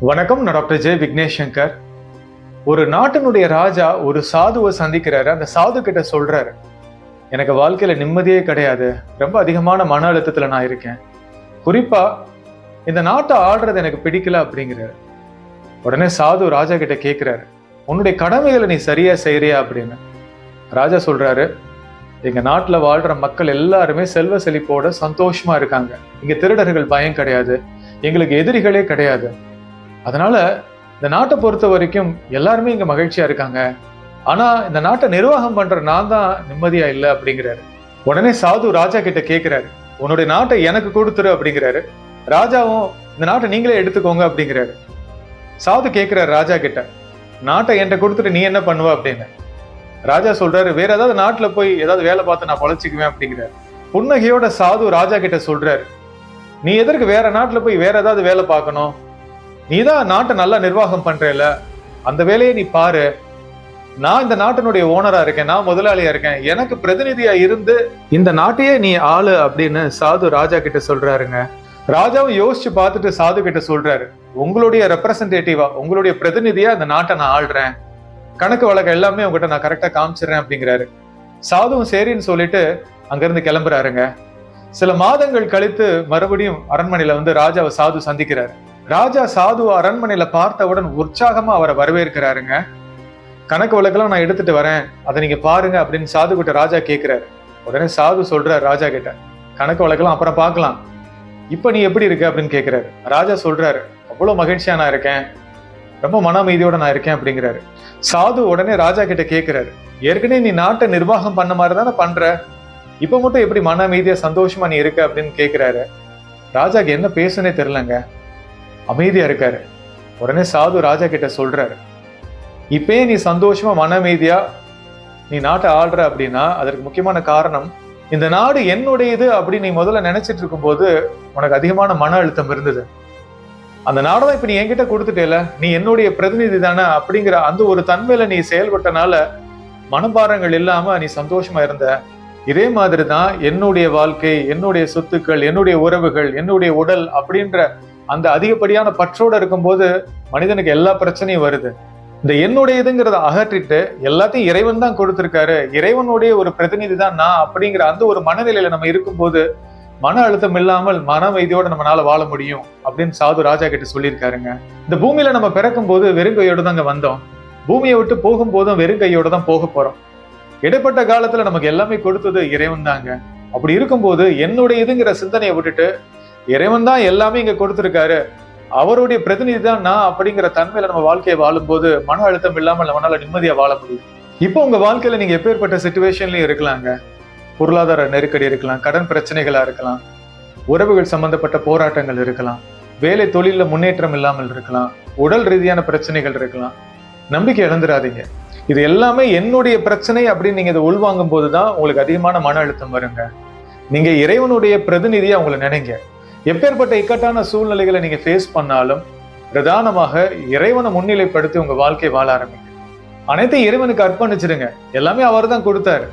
வணக்கம் நான் டாக்டர் ஜெய் விக்னேஷ் சங்கர் ஒரு நாட்டினுடைய ராஜா ஒரு சாதுவை சந்திக்கிறாரு. அந்த சாது கிட்ட சொல்றாரு எனக்கு வாழ்க்கையில நிம்மதியே கிடையாது. ரொம்ப அதிகமான மன அழுத்தத்துல நான் இருக்கேன். குறிப்பா இந்த நாட்டை ஆடுறது எனக்கு பிடிக்கல அப்படிங்கிறாரு. உடனே சாது ராஜா கிட்ட கேட்கிறாரு உன்னுடைய கடமைகளை நீ சரியா செய்யறியா? அப்படின்னு. ராஜா சொல்றாரு எங்க நாட்டில் வாழ்ற மக்கள் எல்லாருமே செல்வ செழிப்போட சந்தோஷமா இருக்காங்க. இங்க திருடர்கள் பயம் கிடையாது. எங்களுக்கு எதிரிகளே கிடையாது. அதனால இந்த நாட்டை பொறுத்த வரைக்கும் எல்லாருமே இங்க மகிழ்ச்சியா இருக்காங்க. ஆனா இந்த நாட்டை நிர்வாகம் பண்ற நான் தான் நிம்மதியா இல்லை அப்படிங்கிறாரு. உடனே சாது ராஜா கிட்ட கேட்கிறாரு உன்னுடைய நாட்டை எனக்கு கொடுத்துரு அப்படிங்கிறாரு. ராஜாவும் இந்த நாட்டை நீங்களே எடுத்துக்கோங்க அப்படிங்கிறாரு. சாது கேட்கிறாரு ராஜா கிட்ட. நாட்டை என்கிட்ட கொடுத்துட்டு நீ என்ன பண்ணுவ? அப்படின்னு. ராஜா சொல்றாரு வேற ஏதாவது நாட்டுல போய் ஏதாவது வேலை பார்த்து நான் பொழைச்சிக்குவேன் அப்படிங்கிறாரு. புன்னகையோட சாது ராஜா கிட்ட சொல்றாரு நீ எதற்கு வேற நாட்டுல போய் வேற ஏதாவது வேலை பார்க்கணும்? நீ தான் நாட்டை நல்லா நிர்வாகம் பண்றேல அந்த வேலையை நீ பாரு. நான் இந்த நாட்டினுடைய ஓனரா இருக்கேன். நான் முதலாளியா இருக்கேன். எனக்கு பிரதிநிதியா இருந்து இந்த நாட்டையே நீ ஆளு அப்படின்னு சாது ராஜா கிட்ட சொல்றாருங்க. ராஜாவும் யோசிச்சு பார்த்துட்டு சாது கிட்ட சொல்றாரு. உங்களுடைய ரெப்ரசன்டேட்டிவா உங்களுடைய பிரதிநிதியா இந்த நாட்டை நான் ஆள்றேன். கணக்கு வழக்கு எல்லாமே உங்ககிட்ட நான் கரெக்டா காமிச்சிடுறேன் அப்படிங்கிறாரு. சாதுவும் சரின்னு சொல்லிட்டு அங்கிருந்து கிளம்புறாருங்க. சில மாதங்கள் கழித்து மறுபடியும் அரண்மனையில வந்து ராஜாவை சாது சந்திக்கிறாரு. ராஜா சாது அரண்மனையில பார்த்தவுடன் உற்சாகமா அவரை வரவேற்கிறாருங்க. கணக்கு வழக்கெல்லாம் நான் எடுத்துட்டு வரேன். அதை நீங்க பாருங்க அப்படின்னு சாது கிட்ட ராஜா கேட்கிறாரு உடனே சாது சொல்றாரு ராஜா கிட்ட. கணக்கு வழக்கெல்லாம் அப்புறம் பார்க்கலாம். இப்ப நீ எப்படி இருக்க அப்படின்னு கேட்கிறாரு ராஜா சொல்றாரு அவ்வளவு மகிழ்ச்சியா நான் இருக்கேன். ரொம்ப மன அமைதியோட நான் இருக்கேன் அப்படிங்கிறாரு. சாது உடனே ராஜா கிட்ட கேட்கிறாரு ஏற்கனவே நீ நாட்டை நிர்வாகம் பண்ண மாதிரி தானே பண்ற? இப்ப மட்டும் எப்படி மன அமைதியா சந்தோஷமா நீ இருக்க? அப்படின்னு கேட்கிறாரு ராஜாக்கு என்ன பேசுனே தெரிலங்க அமைதியாக இருக்கார். உடனே சாது ராஜா கிட்ட சொல்கிறார் இப்பயே நீ சந்தோஷமாக மன அமைதியாக நீ நாட்டை ஆள்ற அப்படின்னா அதற்கு முக்கியமான காரணம் இந்த நாடு என்னுடையது அப்படின்னு நீ முதல்ல நினைச்சிட்டு இருக்கும்போது உனக்கு அதிகமான மன அழுத்தம் இருந்தது. அந்த நாடை இப்போ நீ என்கிட்ட கொடுத்துட்டேல நீ என்னுடைய பிரதிநிதி தானே அப்படிங்கிற அந்த ஒரு தன்மையில நீ செயல்பட்டனால மனபாரங்கள் இல்லாம நீ சந்தோஷமா இருந்த. இதே மாதிரி தான் என்னுடைய வாழ்க்கை என்னுடைய சொத்துக்கள் என்னுடைய உறவுகள் என்னுடைய உடல் அப்படின்ற அந்த அதிகப்படியான பற்றோட இருக்கும்போது மனிதனுக்கு எல்லா பிரச்சனையும் வருது. இந்த என்னுடையதுங்கிறத அகற்றிட்டு எல்லாத்தையும் இறைவன் தான் கொடுத்திருக்காரு. இறைவனுடைய ஒரு பிரதிநிதி தான் நான் அப்படிங்கிற அந்த ஒரு மனநிலையில நம்ம இருக்கும்போது மன அழுத்தம் இல்லாமல் மன வைதியோட நம்மளால வாழ முடியும் அப்படின்னு சாது ராஜா கிட்ட சொல்லியிருக்காருங்க. இந்த பூமியில நம்ம பிறக்கும் போது வெறுங்கையோடு தாங்க வந்தோம். பூமியை விட்டு போகும்போதும் வெறுங்கையோட தான் போக போறோம். இடைப்பட்ட காலத்துல நமக்கு எல்லாமே கொடுத்தது இறைவன் தாங்க. அப்படி இருக்கும்போது என்னுடைய இதுங்கிற சிந்தனையை விட்டுட்டு இறைவன் தான் எல்லாமே இங்க கொடுத்திருக்காரு. அவருடைய பிரதிநிதி தான் நான் அப்படிங்கிற தன்மையில நம்ம வாழ்க்கையை வாழும்போது மன அழுத்தம் இல்லாமல் நம்மளால நிம்மதியா வாழ முடியும். இப்போ உங்க வாழ்க்கையில நீங்க எப்பேற்பட்ட சுச்சுவேஷன்லயும் இருக்கலாங்க. பொருளாதார நெருக்கடி இருக்கலாம் கடன் பிரச்சனைகளா இருக்கலாம் உறவுகள் சம்பந்தப்பட்ட போராட்டங்கள் இருக்கலாம் வேலை தொழில முன்னேற்றம் இல்லாமல் இருக்கலாம் உடல் ரீதியான பிரச்சனைகள் இருக்கலாம். நம்பிக்கை இழந்துடாதீங்க. இது எல்லாமே என்னுடைய பிரச்சனை அப்படின்னு நீங்க இதை உள்வாங்கும் போதுதான் உங்களுக்கு அதிகமான மன அழுத்தம் வருங்க. நீங்க இறைவனுடைய பிரதிநிதியை உங்களை நினைங்க. எப்பேற்பட்ட இக்கட்டான சூழ்நிலைகளை நீங்க ஃபேஸ் பண்ணாலும் பிரதானமாக இறைவனை முன்னிலைப்படுத்தி உங்க வாழ்க்கையை வாழ ஆரம்பிங்க அனைத்தையும் இறைவனுக்கு அர்ப்பணிச்சிடுங்க. எல்லாமே அவர் தான் கொடுத்தாரு.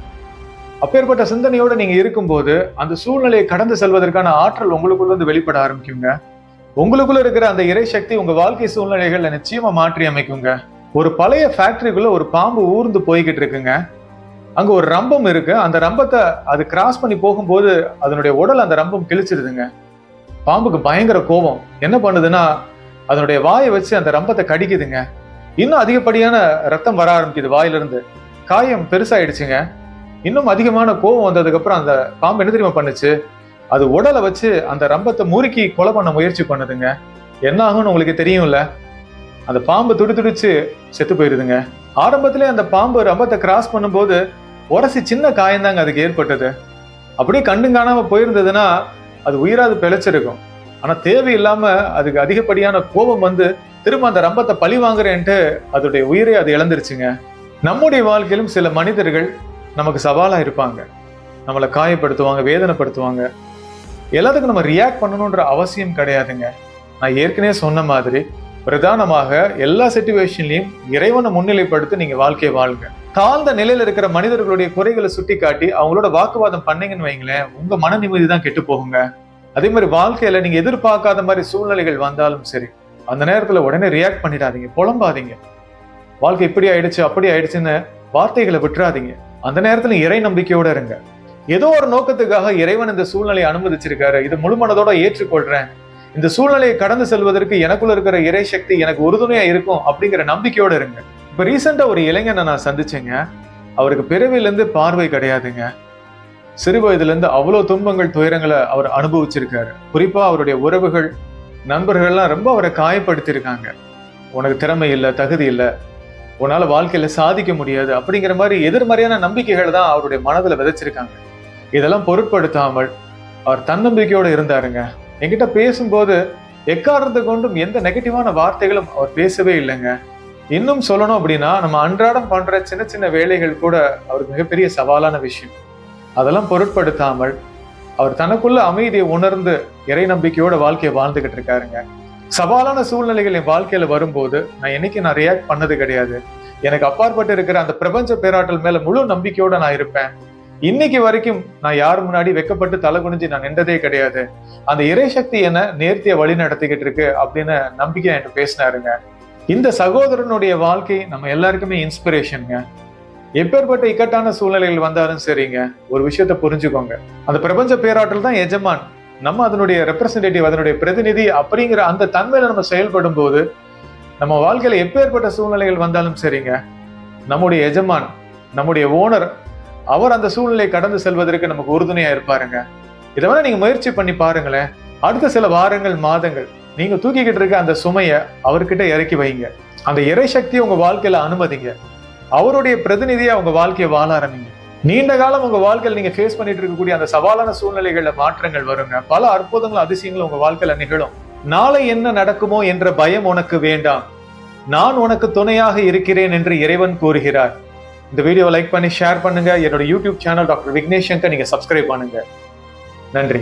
அப்பேற்பட்ட சிந்தனையோடு நீங்க இருக்கும்போது அந்த சூழ்நிலையை கடந்து செல்வதற்கான ஆற்றல் உங்களுக்குள்ள வந்து வெளிப்பட ஆரம்பிக்குங்க. உங்களுக்குள்ள இருக்கிற அந்த இறை சக்தி உங்க வாழ்க்கை சூழ்நிலைகளை நிச்சயமா மாற்றி அமைக்குங்க. ஒரு பழைய ஃபேக்டரிக்குள்ள ஒரு பாம்பு ஊர்ந்து போய்கிட்டு இருக்குங்க. அங்க ஒரு ரம்பம் இருக்கு. அந்த ரம்பத்தை அது கிராஸ் பண்ணி போகும்போது அதனுடைய உடல் அந்த ரம்பம் கிழிச்சிருதுங்க. பாம்புக்கு பயங்கர கோபம். என்ன பண்ணுதுன்னா அதனுடைய வாயை வச்சு அந்த ரம்பத்தை கடிக்குதுங்க. இன்னும் அதிகப்படியான ரத்தம் வர ஆரம்பிக்குது வாயிலிருந்து. காயம் பெருசாயிடுச்சுங்க. இன்னும் அதிகமான கோபம் வந்ததுக்கு அப்புறம் அந்த பாம்பு என்ன தெரியுமா பண்ணுச்சு? அது உடலை வச்சு அந்த ரம்பத்தை முறுக்கி கொலை பண்ண முயற்சி பண்ணுதுங்க. என்ன ஆகும்னு உங்களுக்கு தெரியும்ல? அந்த பாம்பு துடி துடிச்சு செத்து போயிருதுங்க. ஆரம்பத்திலே அந்த பாம்பு ரம்பத்தை கிராஸ் பண்ணும்போது உரசி சின்ன காயம்தாங்க அதுக்கு ஏற்பட்டது. அப்படியே கண்டு காணாம போயிருந்ததுன்னா அது உயிராது பிழைச்சிருக்கும். ஆனா தேவையில்லாம அதுக்கு அதிகப்படியான கோபம் வந்து திரும்ப அந்த ரம்பத்தை பழி வாங்குறேன்ட்டு அதோடைய உயிரை அது இழந்துருச்சுங்க. நம்முடைய வாழ்க்கையிலும் சில மனிதர்கள் நமக்கு சவாலா இருப்பாங்க. நம்மளை காயப்படுத்துவாங்க வேதனைப்படுத்துவாங்க. எல்லாத்துக்கும் நம்ம ரியாக்ட் பண்ணணுன்ற அவசியம் கிடையாதுங்க. நான் ஏற்கனவே சொன்ன மாதிரி பிரதானமாக எல்லா சுச்சுவேஷன்லையும் இறைவனை முன்னிலைப்படுத்தி நீங்கள் வாழ்க்கையை வாழுங்க. தாழ்ந்த நிலையில இருக்கிற மனிதர்களுடைய குறைகளை சுட்டி காட்டி அவங்களோட வாக்குவாதம் பண்ணீங்கன்னு வைங்களேன் உங்க மன நிம்மதி தான் கெட்டு போகுங்க. அதே மாதிரி வாழ்க்கையில நீங்க எதிர்பார்க்காத மாதிரி சூழ்நிலைகள் வந்தாலும் சரி அந்த நேரத்துல உடனே ரியாக்ட் பண்ணிடாதீங்க புலம்பாதீங்க. வாழ்க்கை இப்படி ஆயிடுச்சு அப்படி ஆயிடுச்சுன்னு வார்த்தைகளை விட்டுறாதீங்க. அந்த நேரத்துல இறை நம்பிக்கையோட இருங்க. ஏதோ ஒரு நோக்கத்துக்காக இறைவன் இந்த சூழ்நிலையை அனுமதிச்சிருக்காரு. இது முழுமனதோட ஏற்றுக்கொள்றேன். இந்த சூழ்நிலையை கடந்து செல்வதற்கு எனக்குள்ள இருக்கிற இறை சக்தி எனக்கு உறுதுணையா இருக்கும் அப்படிங்கிற நம்பிக்கையோட இருங்க. இப்ப ரீசெண்டாக ஒரு இளைஞனை நான் சந்திச்சேங்க. அவருக்கு பிறவிலேருந்து பார்வை கிடையாதுங்க. சிறு வயதுலேருந்து இருந்து அவ்வளவு துன்பங்கள் துயரங்களை அவர் அனுபவிச்சிருக்காரு. குறிப்பா அவருடைய உறவுகள் நண்பர்கள்லாம் ரொம்ப அவரை காயப்படுத்தியிருக்காங்க. உனக்கு திறமை இல்லை தகுதி இல்லை. உன்னால வாழ்க்கையில சாதிக்க முடியாது. அப்படிங்கிற மாதிரி எதிர்மறையான நம்பிக்கைகள் தான் அவருடைய மனதுல விதைச்சிருக்காங்க. இதெல்லாம் பொருட்படுத்தாமல் அவர் தன்னம்பிக்கையோட இருந்தாருங்க. என்கிட்ட பேசும்போது எக்காரணத்தை கொண்டும் எந்த நெகட்டிவான வார்த்தைகளும் அவர் பேசவே இல்லைங்க. இன்னும் சொல்லணும் அப்படின்னா நம்ம அன்றாடம் பண்ற சின்ன சின்ன வேலைகள் கூட அவருக்கு மிகப்பெரிய சவாலான விஷயம். அதெல்லாம் பொருட்படுத்தாமல் அவர் தனக்குள்ள அமைதியை உணர்ந்து இறை நம்பிக்கையோட வாழ்க்கையை வாழ்ந்துகிட்டு இருக்காருங்க. சவாலான சூழ்நிலைகள் என் வாழ்க்கையில வரும்போது நான் என்னைக்கு நான் ரியாக்ட் பண்ணது கிடையாது. எனக்கு அப்பாற்பட்டு இருக்கிற அந்த பிரபஞ்ச பேராற்றல் மேல முழு நம்பிக்கையோட நான் இருப்பேன். இன்னைக்கு வரைக்கும் நான் யார் முன்னாடி வெக்கப்பட்டு தலை குனிஞ்சு நான் நின்றதே கிடையாது. அந்த இறை சக்தி என்ன நேர்த்திய வழி நடத்திக்கிட்டு இருக்கு அப்படின்னு நம்பிக்கை என்கிட்ட பேசினாருங்க. இந்த சகோதரனுடைய வாழ்க்கை நம்ம எல்லாருக்குமே இன்ஸ்பிரேஷனுங்க எப்பேற்பட்ட இக்கட்டான சூழ்நிலைகள் வந்தாலும் சரிங்க. ஒரு விஷயத்த புரிஞ்சுக்கோங்க. அந்த பிரபஞ்ச பேராற்றல் தான் எஜமான். நம்ம அதனுடைய ரெப்ரசன்டேட்டிவ் அதனுடைய பிரதிநிதி அப்படிங்கிற அந்த தன்மையில நம்ம செயல்படும் போது நம்ம வாழ்க்கையில எப்பேற்பட்ட சூழ்நிலைகள் வந்தாலும் சரிங்க. நம்முடைய எஜமான் நம்முடைய ஓனர் அவர் அந்த சூழ்நிலையை கடந்து செல்வதற்கு நமக்கு உறுதுணையா இருப்பாருங்க. இதை வேணா நீங்க முயற்சி பண்ணி பாருங்களேன். அடுத்த சில வாரங்கள் மாதங்கள் நீங்க தூக்கிக்கிட்டு இருக்க அந்த சுமையை அவர்கிட்ட இறக்கி வைங்க. அந்த இறை சக்தியை உங்க வாழ்க்கையில அனுமதிங்க. அவருடைய பிரதிநிதியை உங்க வாழ்க்கையை வாழ ஆரம்பிங்க. நீண்ட காலம் உங்க வாழ்க்கையில் நீங்க ஃபேஸ் பண்ணிட்டு இருக்கக்கூடிய அந்த சவாலான சூழ்நிலைகள்ல மாற்றங்கள் வருங்க. பல அற்புதங்களும் அதிசயங்களும் உங்க வாழ்க்கையில நிகழும். நாளை என்ன நடக்குமோ என்ற பயம் உனக்கு வேண்டாம். நான் உனக்கு துணையாக இருக்கிறேன் என்று இறைவன் கூறுகிறார். இந்த வீடியோவை லைக் பண்ணி ஷேர் பண்ணுங்க. என்னோட YouTube channel doctor Vignesh Shankar நீங்க சப்ஸ்கிரைப் பண்ணுங்க. நன்றி.